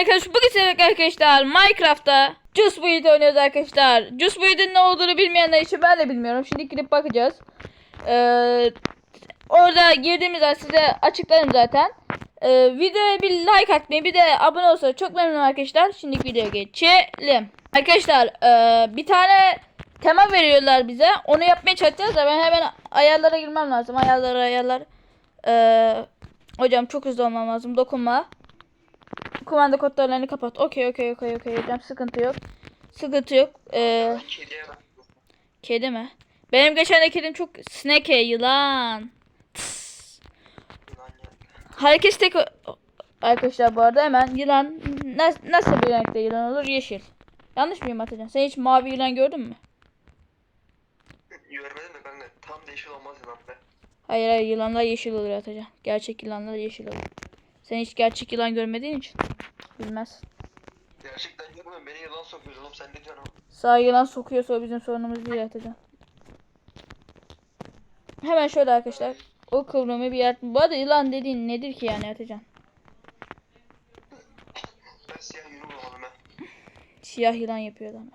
arkadaşlar bugün sizlerle arkadaşlar Minecraft'ta Juice Boy'u oynuyoruz arkadaşlar. Juice Boy'un ne olduğunu bilmeyenler için ben de bilmiyorum. Şimdi girip bakacağız. Ee, orada girdiğimiz an size açıklarım zaten. Ee, videoya bir like atmayı bir de abone olursanız çok memnunum arkadaşlar. Şimdi videoya geçelim. Arkadaşlar ee, bir tane tema veriyorlar bize. Onu yapmaya çalışacağız da ben hemen ayarlara girmem lazım. Ayarlara ayarlar. Ee, hocam çok hızlı olmam lazım. Dokunma. Kumanda kodlarını kapat. Okey okey okey okey hocam sıkıntı yok. Sıkıntı yok. Ee, kedi mi? Benim geçen de kedim çok snake yılan. Tıs. Herkes tek arkadaşlar bu arada hemen yılan nasıl, nasıl bir renkte yılan olur? Yeşil. Yanlış mıyım Atacan? Sen hiç mavi yılan gördün mü? Görmedin mi kanka? Tam değişik olmaz yılan be. Hayır hayır yılanlar yeşil olur Atacan. Gerçek yılanlar yeşil olur. Sen hiç gerçek yılan görmediğin için bilmez. Gerçekten görmüyorum. Beni yılan sokuyor oğlum. Sen ne diyorsun? Sağ yılan sokuyorsa o bizim sorunumuz değil Atacan. Hemen şöyle arkadaşlar. O kıvrımı bir yer. Bu arada yılan dediğin nedir ki yani? Ben siyah ben. Siyah yılan yapıyor adam.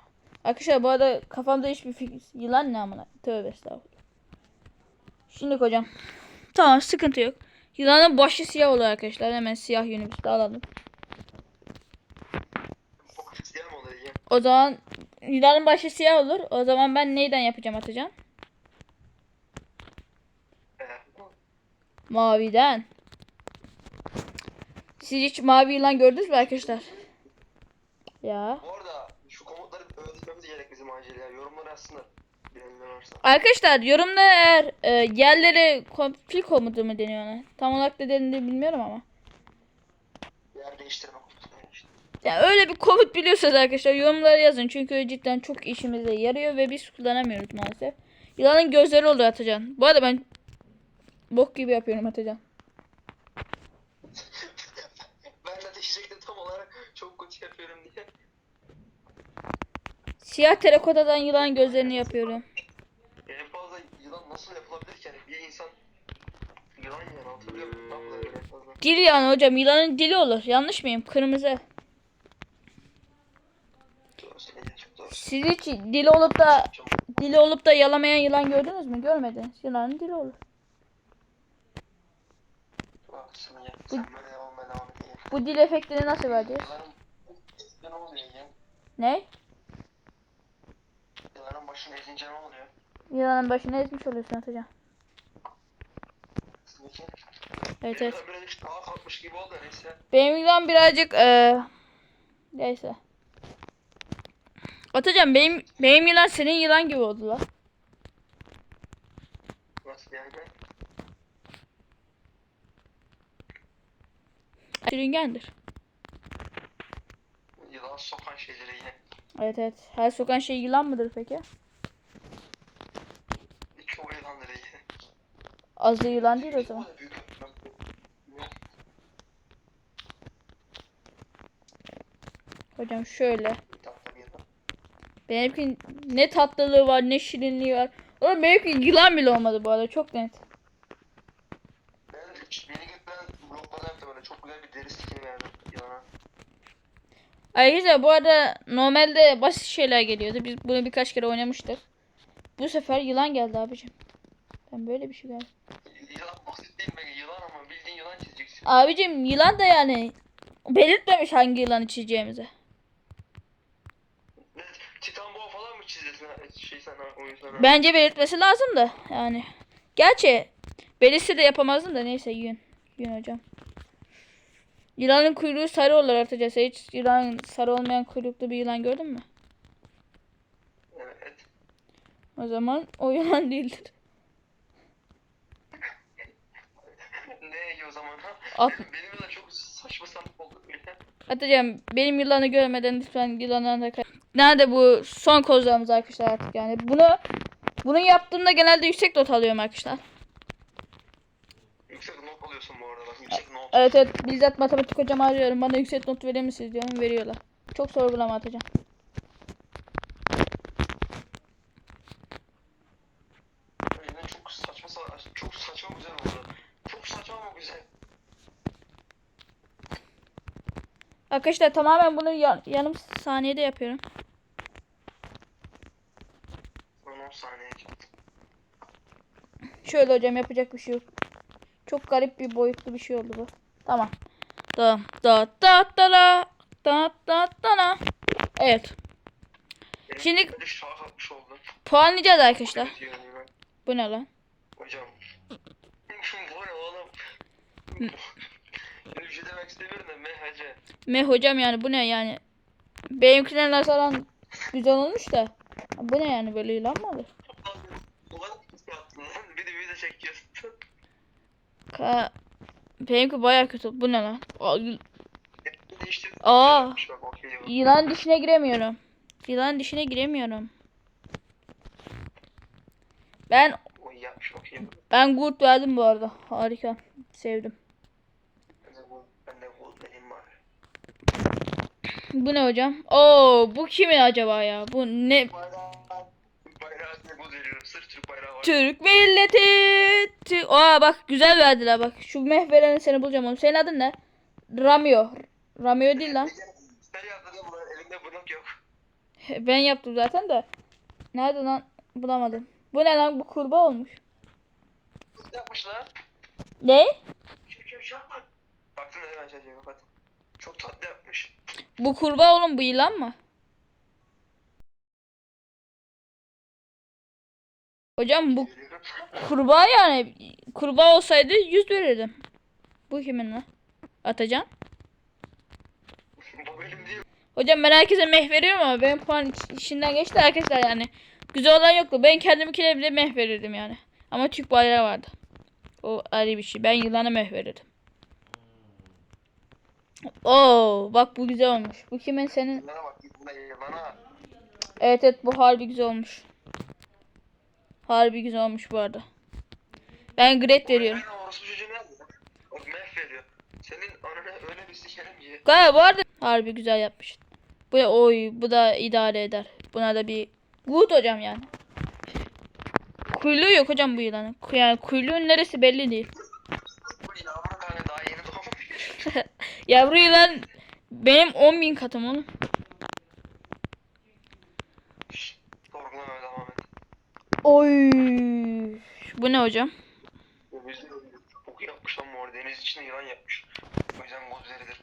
Arkadaşlar bu arada kafamda hiçbir fikir. Yılan ne amına? Tövbe estağfurullah. Şimdi hocam. Tamam sıkıntı yok. Yılanın başı siyah olur arkadaşlar. Hemen siyah yünümüzü de alalım. O zaman yılanın başı siyah olur. O zaman ben neyden yapacağım atacağım? Maviden. Siz hiç mavi yılan gördünüz mü arkadaşlar? Ya. bu arada şu komutları öğretmemiz gerek bizim acil ya. Yorumları yazsınlar. Arkadaşlar yorumda eğer e, yerlere konfil komutu mu deniyor ona? Tam olarak ne denildiğini bilmiyorum ama. Yer değiştirme komutu. Ya öyle bir komut biliyorsanız arkadaşlar yorumlara yazın. Çünkü cidden çok işimize yarıyor ve biz kullanamıyoruz maalesef. Yılanın gözleri oluyor Atacan. Bu arada ben bok gibi yapıyorum Atacan. ben de diyecektim tam olarak çok kötü yapıyorum diye. Siyah terakotadan yılan gözlerini yapıyorum. En fazla yılan nasıl yapılabilir ki? Yani bir insan yılan yani en fazla? Dil yani hocam yılanın dili olur. Yanlış mıyım? Kırmızı. Doğru söylüyorsun, çok doğru. Siz hiç dili olup da dili olup da yalamayan yılan gördünüz mü? Görmediniz. Yılanın dili olur. haklısın ya. Sen böyle devam et, devam et. iyi. Bu dil efektini nasıl vereceğiz? Yılanın ne oluyor ya? Ne? Yılanın başını ezince ne oluyor? Yılanın başını ezmiş oluyorsun Atacan. Peki. Evet evet. Birazcık daha kalkmış gibi oldu neyse. Benim yılan birazcık eee neyse. Atacan benim benim yılan senin yılan gibi oldu lan. Nasıl yani? Sürüngendir. Yılan sokan şeyleri yine. Evet evet. Her sokan şey yılan mıdır peki? Çoğu yılanları yine. Azı yılan değil o zaman. Hocam şöyle. Benimki ne tatlılığı var ne şirinliği var. Oğlum benimki yılan bile olmadı bu arada çok net. Ben beni götüren bloklardan böyle çok güzel bir deri skin verdim yılana. Arkadaşlar bu arada normalde basit şeyler geliyordu. Biz bunu birkaç kere oynamıştık. Bu sefer yılan geldi abicim. Ben böyle bir şey geldi. Yılan basit değil mi? Yılan ama bildiğin yılan çizeceksin. Abicim yılan da yani belirtmemiş hangi yılanı çizeceğimizi. Titan boğa falan mı çizdirsin şey sana oyun sana? Bence belirtmesi lazım da yani. Gerçi belirse de yapamazdım da neyse yün. Yün hocam. Yılanın kuyruğu sarı olur artacağız. Hiç yılan sarı olmayan kuyruklu bir yılan gördün mü? Evet. O zaman o yılan değildir. ne o zaman ha? At- Benim, yılan çok saçma sapan oldu. Atacağım benim yılanı görmeden lütfen yılanı da Nerede bu son kozlarımız arkadaşlar artık yani. Bunu bunu yaptığımda genelde yüksek not alıyorum arkadaşlar. Yüksek not alıyorsun bu arada yüksek not. Evet evet bizzat matematik hocam arıyorum. Bana yüksek not verir misiniz diyorum. Veriyorlar. Çok sorgulama atacağım. Yine çok saçma sa- çok saçma güzel oldu. Çok saçma ama güzel. Arkadaşlar tamamen bunu ya- yarım saniyede yapıyorum. Son 10 saniye. Şöyle hocam yapacak bir şey yok. Çok garip bir boyutlu bir şey oldu bu. Tamam. Da da da da da da da da da. Evet. Şimdi-. Puanlayacağız arkadaşlar. Bu ne lan? Hocam. Bu ne oğlum? Öyle bir şey demek istemiyorum da mehacı. Me hocam yani bu ne yani? Benimkine nazaran güzel olmuş da. Bu ne yani böyle ilan mı olur? Ulan. Bir de video çekiyorsun. Ka Benimki baya kötü. Bu ne lan? Aa. Yılan dişine giremiyorum. Yılan dişine giremiyorum. Ben ben good verdim bu arada. Harika. Sevdim. Bu ne hocam? Oo, bu kimin acaba ya? Bu ne? Türk milleti. Tü- Aa bak güzel verdiler bak. Şu meh vereni seni bulacağım oğlum. Senin adın ne? Ramio. Ramio değil lan. Sen yaptın bunu. Elinde bunuk yok. Ben yaptım zaten de. Nerede lan? Bulamadım. Bu ne lan? Bu kurbağa olmuş. Ne yapmış lan? Ne? Hemen çocuğa kapat. Çok tatlı yapmış. Bu kurbağa oğlum bu yılan mı? Hocam bu kurbağa yani. Kurbağa olsaydı 100 verirdim. Bu kimin lan? Atacan. Hocam ben herkese meh veriyorum ama benim puan içinden geçti arkadaşlar yani. Güzel olan yoktu. Ben kendimkine bile meh verirdim yani. Ama Türk bayrağı vardı. O ayrı bir şey. Ben yılana meh verirdim. Oo, bak bu güzel olmuş. Bu kimin senin? Evet evet bu harbi güzel olmuş. Harbi güzel olmuş bu arada. Ben grade veriyorum. Senin ananı öyle bir sikerim ki. Galiba bu arada harbi güzel yapmış. Bu oy bu da idare eder. Buna da bir good hocam yani. Kuyruğu yok hocam bu yılanın. Yani kuyruğun neresi belli değil. Yavru yılan benim 10 bin katım oğlum. Şşt, Sorgulamaya devam et. Oy. Bu ne hocam? Bu iyi yapmış lan mor deniz içinde yılan yapmış. O yüzden god verilir.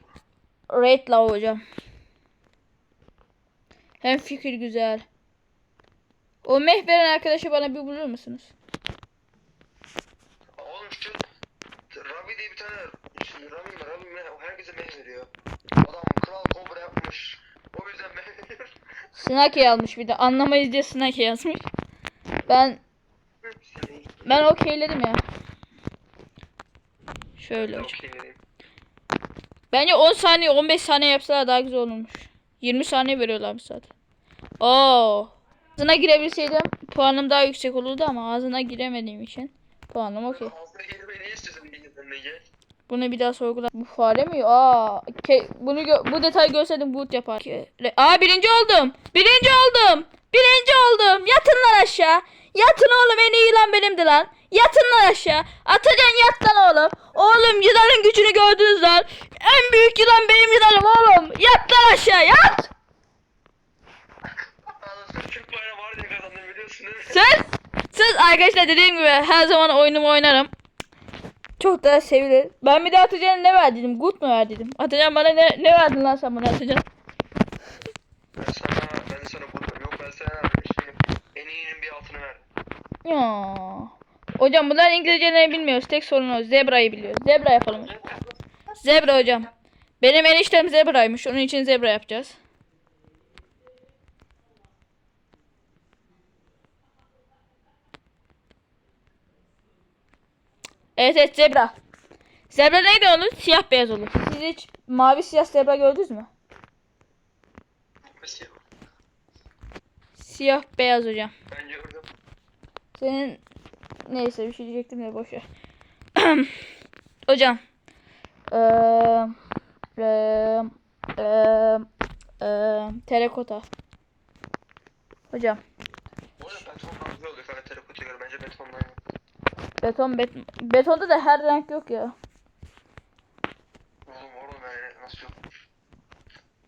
Red Love hocam. Hem fikir güzel. O meh veren arkadaşı bana bir bulur musunuz? Oğlum şu Rabi diye bir tane şimdi Rabi mi Rabi mi herkese meh veriyor. Adam kral kobra yapmış. O yüzden meh veriyor. Snake almış bir de. Anlamayız diye Snake yazmış. Ben ben okeyledim ya. Şöyle hocam. Bence 10 saniye 15 saniye yapsalar daha güzel olurmuş. 20 saniye veriyorlar bir saat. Oo. Ağzına girebilseydim puanım daha yüksek olurdu ama ağzına giremediğim için puanım okey. Bunu bir daha sorgula. Bu fare mi? Aa, ke- bunu bu detayı görseydim boot yapar. Aa birinci oldum. Birinci oldum. Birinci oldum. Yatın lan. Yatın oğlum en iyi yılan benimdi lan. Yatın lan aşağı. Atacan yat lan oğlum. Oğlum yılanın gücünü gördünüz lan. En büyük yılan benim yılanım oğlum. Yat lan aşağı yat. Türk bayrağı var? Söz. Söz arkadaşlar dediğim gibi her zaman oyunumu oynarım. Çok da sevilir. Ben bir de Atacan'a ne verdiydim? Good mu verdiydim? Atacan bana ne, ne verdin lan sen bana Atacan ben de sana bunu yok ben sana şey, en iyinin bir altını verdim. Ya. Hocam bunlar İngilizce ne bilmiyoruz. Tek sorun o. Zebra'yı biliyoruz. Zebra yapalım. Zebra hocam. Benim eniştem zebraymış. Onun için zebra yapacağız. Evet evet zebra. Zebra neydi onun? Siyah beyaz olur. Siz hiç mavi siyah zebra gördünüz mü? Mesela Siyah beyaz hocam. Ben gördüm. Senin neyse bir şey diyecektim de boş hocam. Ee, e, e, e, terakota. Hocam. Beton beton betonda da her renk yok ya.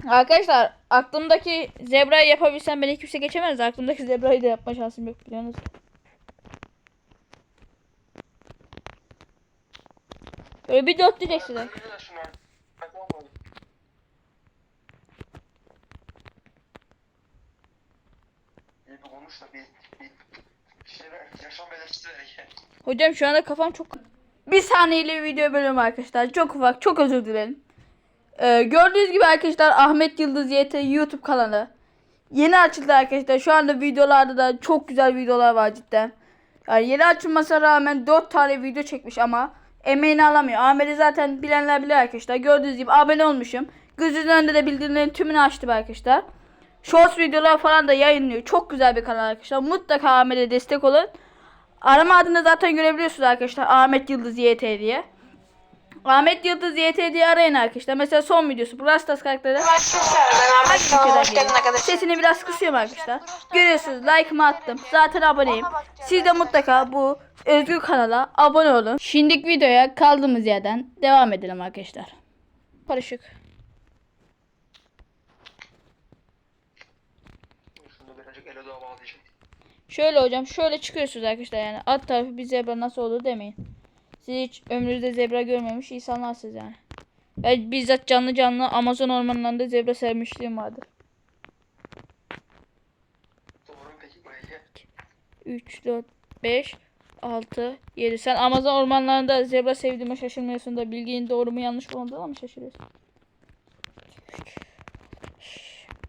Arkadaşlar aklımdaki zebrayı yapabilsem beni kimse geçemez. Aklımdaki zebrayı da yapma şansım yok biliyorsunuz. Böyle bir dört belirtisi ver. Hocam şu anda kafam çok... Bir saniyeli video bölümü arkadaşlar. Çok ufak. Çok özür dilerim. Ee, gördüğünüz gibi arkadaşlar Ahmet Yıldız YT YouTube kanalı. Yeni açıldı arkadaşlar. Şu anda videolarda da çok güzel videolar var cidden. Yani yeni açılmasına rağmen 4 tane video çekmiş ama emeğini alamıyor. Ahmet'i zaten bilenler bilir arkadaşlar. Gördüğünüz gibi abone olmuşum. Gözünüzün önünde de bildirimlerin tümünü açtım arkadaşlar. Shorts videolar falan da yayınlıyor. Çok güzel bir kanal arkadaşlar. Mutlaka Ahmet'e destek olun. Arama adını zaten görebiliyorsunuz arkadaşlar. Ahmet Yıldız YT diye. Ahmet Yıldız YT diye arayın arkadaşlar. Mesela son videosu. Brawl Stars karakteri. Ben Ahmet Kanal'a hoş geldin arkadaşlar. Sesini biraz kısıyorum arkadaşlar. Görüyorsunuz like'ımı attım. Zaten aboneyim. Siz de mutlaka bu özgür kanala abone olun. Şimdiki videoya kaldığımız yerden devam edelim arkadaşlar. Bağlayacağım. Şöyle hocam şöyle çıkıyorsunuz arkadaşlar yani alt tarafı bir zebra nasıl olur demeyin. Siz hiç ömrünüzde zebra görmemiş insanlarsınız yani. Ben bizzat canlı canlı Amazon ormanlarında zebra sevmişliğim vardır. Doğru mu peki bu Ege? 3, 4, 5, 6, 7. Sen Amazon ormanlarında zebra sevdiğime şaşırmıyorsun da bilginin doğru mu yanlış mı olduğuna mı şaşırıyorsun?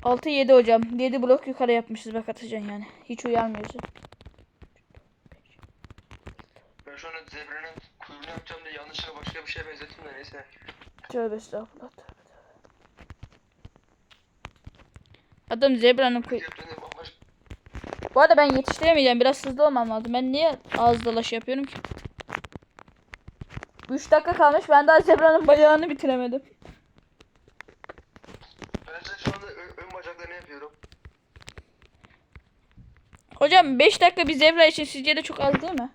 6, 7 hocam. 7 blok yukarı yapmışız bak Atacan yani. Hiç uyarmıyorsun. Ben şu anda zebranın kuyruğunu yapacağım diye yanlışlıkla başka bir şeye benzettim de neyse. Tövbe estağfurullah. tövbe tövbe. Adam zebranın kuy... Yaptığında bambaşka Bu arada ben yetiştiremeyeceğim. Biraz hızlı olmam lazım. Ben niye ağız dalaş yapıyorum ki? 3 dakika kalmış. Ben daha zebranın bacağını bitiremedim. Ben size şu anda ön, ön bacaklarını yapıyorum. Hocam 5 dakika bir zebra için sizce de çok az değil mi?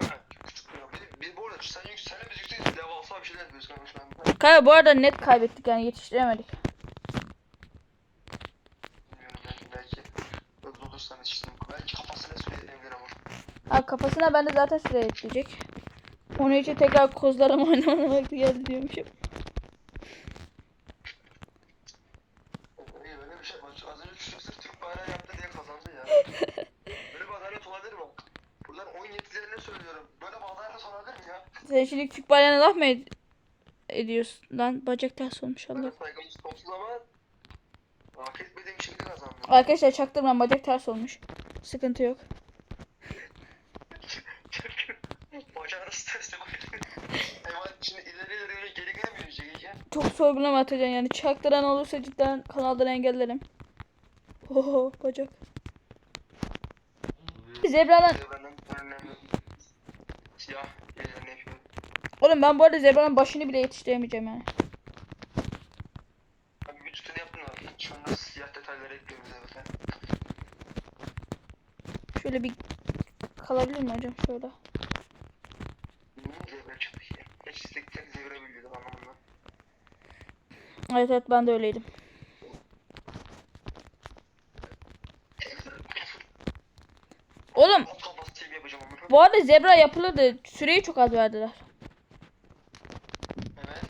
Ha, küçük bir biz, biz bu arada sen yük, senle biz yükseğiz. Devasa bir şeyler yapıyoruz kanka Kaya bu arada net kaybettik yani yetiştiremedik. Ha kafasına ben de zaten süre ekleyecek. Onun için tekrar kozlarım oynamama vakti geldi diyormuşum. Sen şimdi Türk bayrağına laf mı ediyorsun? Lan bacak ters olmuş Allah. Saygımız sonsuz ama için. Arkadaşlar çaktırmam bacak ters olmuş. Sıkıntı yok. Bacağını stresle koydum. Hayvan şimdi ileri ileri öyle geri geri mi yürüyecek ya? Çok sorgulama atacaksın yani. Çaktıran olursa cidden kanaldan engellerim. Oho bacak. Zebradan... Zebranın önemli siyah. Oğlum ben bu arada zebranın başını bile yetiştiremeyeceğim yani. Bir üstünü yaptım da şu anda siyah detayları ekliyorum zaten. Şöyle bir kalabilir mi hocam şöyle? Zebra çıktı ki? Hiç tek tek zebra biliyordum anlamında. Evet evet ben de öyleydim. Oğlum bu arada zebra yapılırdı. Süreyi çok az verdiler. Evet.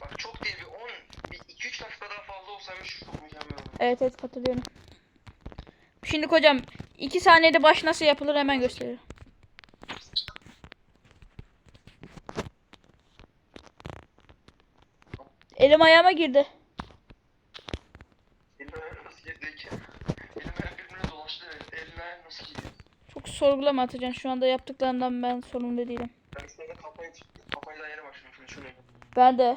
Bak çok değil bir 10, bir 2-3 dakika daha fazla olsaymış çok mükemmel olurdu. Evet evet katılıyorum. Şimdi hocam 2 saniyede baş nasıl yapılır hemen gösteriyorum. Elim ayağıma girdi. Çok sorgulama Atacan. Şu anda yaptıklarımdan ben sorumlu değilim. Ben şu anda kafayı, kafayı. Ben de.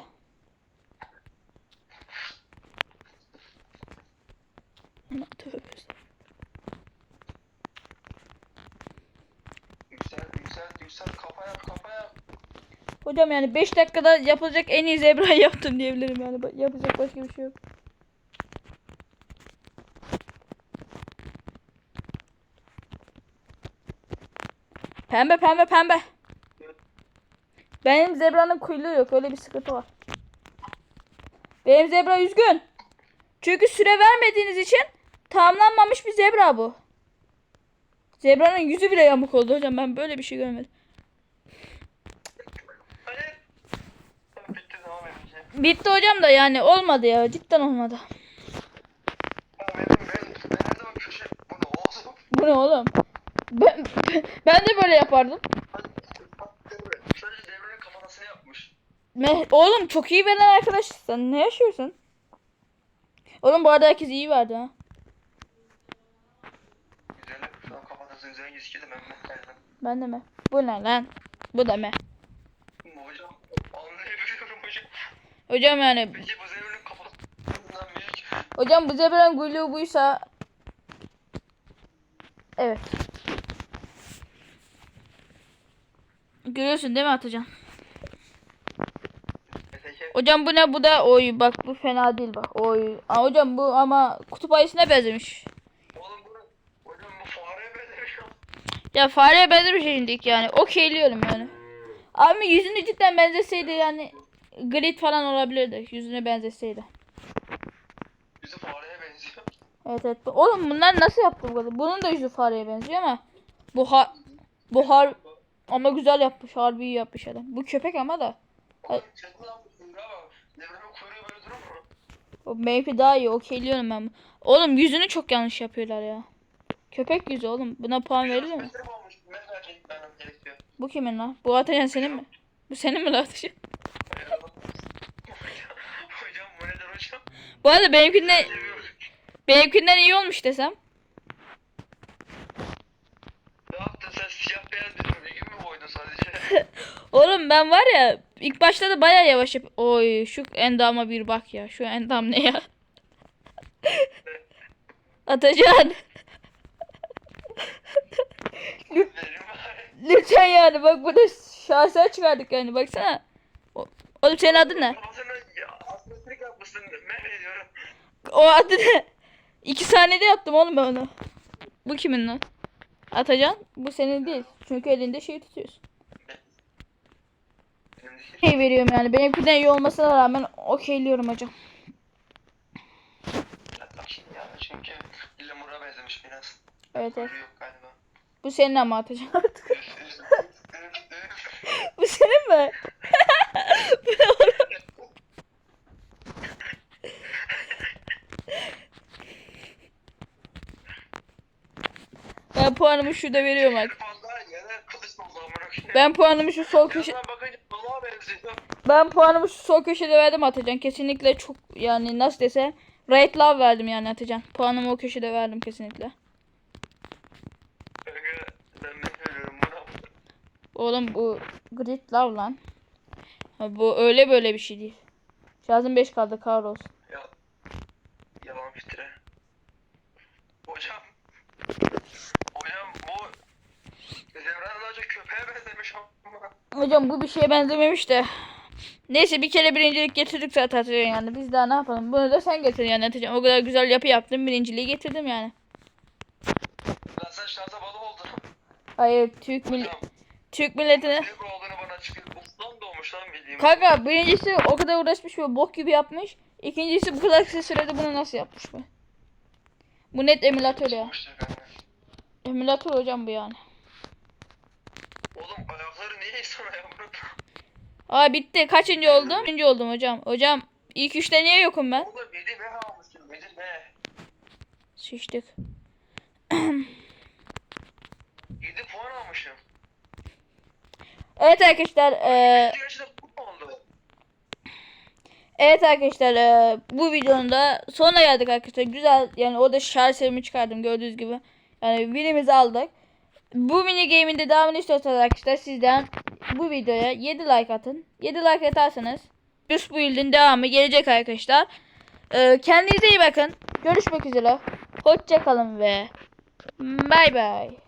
Ana, Tövbe. Kafa yap, kafa yap. Hocam yani 5 dakikada yapılacak en iyi zebra yaptım diyebilirim yani. Yapacak başka bir şey yok. Pembe pembe pembe. Benim zebranın kuyruğu yok. Öyle bir sıkıntı var. Benim zebra üzgün. Çünkü süre vermediğiniz için tamamlanmamış bir zebra bu. Zebranın yüzü bile yamuk oldu hocam. Ben böyle bir şey görmedim. Bitti hocam da yani olmadı ya. Cidden olmadı. Bu ne oğlum? Ben, ben de böyle yapardım. Me- oğlum çok iyi veren arkadaş. Sen ne yaşıyorsun? Oğlum bu arada herkes iyi verdi ha. Güzel. Şu an da ben geldim. Ben de mi? Bu ne lan? Bu da mı? Hocam anlayabiliyorum hocam. Hocam yani Peki bu devrenin kafasından büyük. hocam bu zebranın gülüğü buysa Evet. Görüyorsun değil mi Atacan? Hocam bu ne bu da oy bak bu fena değil bak oy. Aa, hocam bu ama kutup ayısına benzemiş. Oğlum bunu hocam bu fareye benzemiş. Ya fareye benzemiş şimdilik yani okeyliyorum yani. Abi yüzünü cidden benzeseydi yani grid falan olabilirdi yüzüne benzeseydi. Yüzü fareye benziyor. Evet evet. Oğlum bunlar nasıl yaptı bu kadar? Bunun da yüzü fareye benziyor ama bu ha bu har ama güzel yapmış. Harbi iyi yapmış adam. Bu köpek ama da. O benimki daha iyi. Okeyliyorum ben. Oğlum yüzünü çok yanlış yapıyorlar ya. Köpek yüzü oğlum. Buna puan verilir mi? Bu kimin lan? Bu Atacan senin mi? Bu senin mi lan Atacan? hocam bu nedir hocam? Bu arada benimkinden, benimkinden iyi olmuş desem. Ne yaptın sen siyah beyaz bir gün mü boydun sadece? Oğlum ben var ya ilk başta da baya yavaş yap. Oy şu endama bir bak ya. Şu endam ne ya? Atacan. Lütfen yani bak burada şaheser çıkardık yani baksana. Oğlum senin adın ne? O adı ne? İki saniyede yaptım oğlum ben onu. Bu kimin lan? Atacan. Bu senin değil. Çünkü elinde şey tutuyorsun. Şey veriyorum yani. Benimkinden iyi olmasına rağmen okeyliyorum hocam. Evet evet. Bu senin ama üf, üf. Bu senin mi? Ben puanımı şurada veriyorum bak. Ben puanımı şu sol köşe ben puanımı şu sol köşede verdim Atacan. Kesinlikle çok yani nasıl desem Right love verdim yani Atacan. Puanımı o köşede verdim kesinlikle. Kanka ben ne görüyorum buna. Oğlum bu grid love lan. Ha, bu öyle böyle bir şey değil. Şarjım 5 kaldı kahrolsun. Ya, yalan fitire. Hocam. Hocam bu Zevran daha çok köpeğe benzemiş ama. Hocam bu bir şeye benzememiş de. Neyse bir kere birincilik getirdik zaten yani. Biz daha ne yapalım? Bunu da sen getir yani Atacan. O kadar güzel yapı yaptım. Birinciliği getirdim yani. Lan sen şansa balı oldun. Hayır Türk, mil Hocam. Türk milletine. Ne bu olduğunu bana açıklayın. Ustam doğmuş lan bildiğim. Kanka birincisi o kadar uğraşmış ve bok gibi yapmış. İkincisi bu kadar kısa sürede bunu nasıl yapmış bu? Bu net emülatör ya. Emülatör hocam bu yani. Oğlum ayakları niye sana? Aa bitti. Kaçıncı oldum? Birinci oldum hocam. Hocam ilk üçte niye yokum ben? Oğlum yedi ne almışsın? Yedi ne? Sıçtık. Yedi puan almışım. Evet arkadaşlar. bu oldu? evet arkadaşlar. eee, bu videonun da sonuna geldik arkadaşlar. Güzel. Yani orada şarjörümü çıkardım gördüğünüz gibi. Yani birimizi aldık. Bu mini game'in de devamını istiyorsanız arkadaşlar sizden bu videoya 7 like atın. 7 like atarsanız Just Build'in devamı gelecek arkadaşlar. Eee, kendinize iyi bakın. Görüşmek üzere. Hoşça kalın ve bay bay.